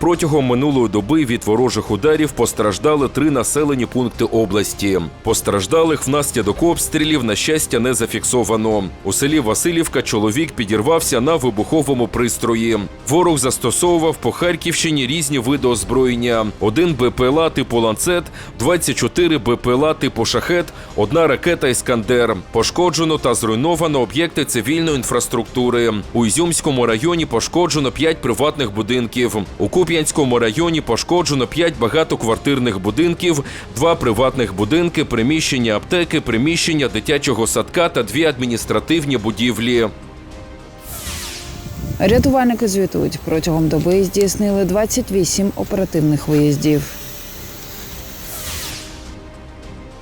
Протягом минулої доби від ворожих ударів постраждали три населені пункти області. Постраждалих внаслідок обстрілів, на щастя, не зафіксовано. У селі Васильівка чоловік підірвався на вибуховому пристрої. Ворог застосовував по Харківщині різні види озброєння: один БПЛА типу ланцет, 24 БПЛА типу шахет, одна ракета Іскандер. Пошкоджено та зруйновано об'єкти цивільної інфраструктури. У Ізюмському районі пошкоджено 5 приватних будинків. У Куп'янському районі пошкоджено 5 багатоквартирних будинків, 2 приватних будинки, приміщення аптеки, приміщення дитячого садка та дві адміністративні будівлі. Рятувальники звітують, протягом доби здійснили 28 оперативних виїздів.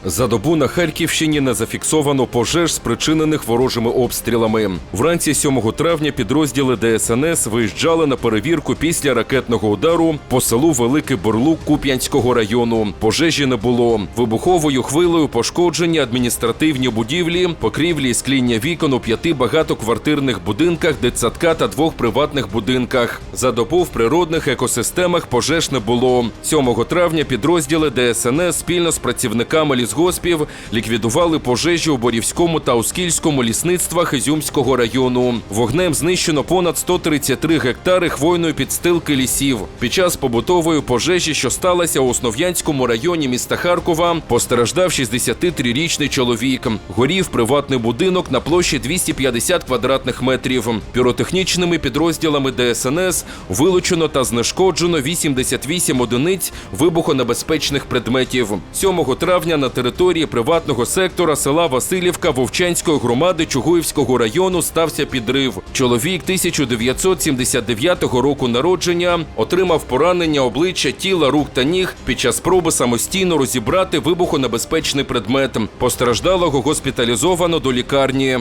За добу на Харківщині не зафіксовано пожеж, спричинених ворожими обстрілами. Вранці 7 травня підрозділи ДСНС виїжджали на перевірку після ракетного удару по селу Великий Бурлук Куп'янського району. Пожежі не було. Вибуховою хвилею пошкоджені адміністративні будівлі, покрівлі і скління вікон у п'яти багатоквартирних будинках, дитсадка та двох приватних будинках. За добу в природних екосистемах пожеж не було. 7 травня підрозділи ДСНС спільно з працівниками лісгоспів ліквідували пожежі у Борівському та Оскільському лісництвах Ізюмського району. Вогнем знищено понад 133 гектари хвойної підстилки лісів. Під час побутової пожежі, що сталася у Основ'янському районі міста Харкова, постраждав 63-річний чоловік. Горів приватний будинок на площі 250 квадратних метрів. Піротехнічними підрозділами ДСНС вилучено та знешкоджено 88 одиниць вибухонебезпечних предметів. 7 травня на території приватного сектора села Васильівка Вовчанської громади Чугуївського району стався підрив. Чоловік 1979 року народження отримав поранення обличчя, тіла, рук та ніг під час спроби самостійно розібрати вибухонебезпечний предмет. Постраждалого госпіталізовано до лікарні.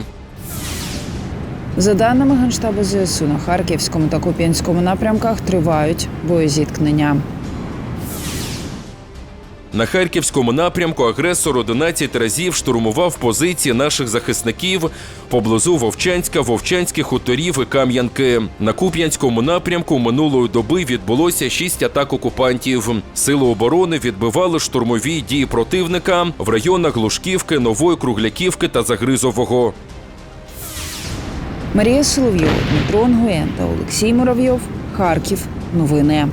За даними Генштабу ЗСУ, на Харківському та Куп'янському напрямках тривають боєзіткнення. На харківському напрямку агресор 11 разів штурмував позиції наших захисників поблизу Вовчанська, Вовчанських хуторів і Кам'янки. На Куп'янському напрямку минулої доби відбулося 6 атак окупантів. Сили оборони відбивали штурмові дії противника в районах Глушківки, Нової Кругляківки та Загризового. Марія Соловйова, Дмитро Нгуєн та Олексій Муравйов. Харків. Новини.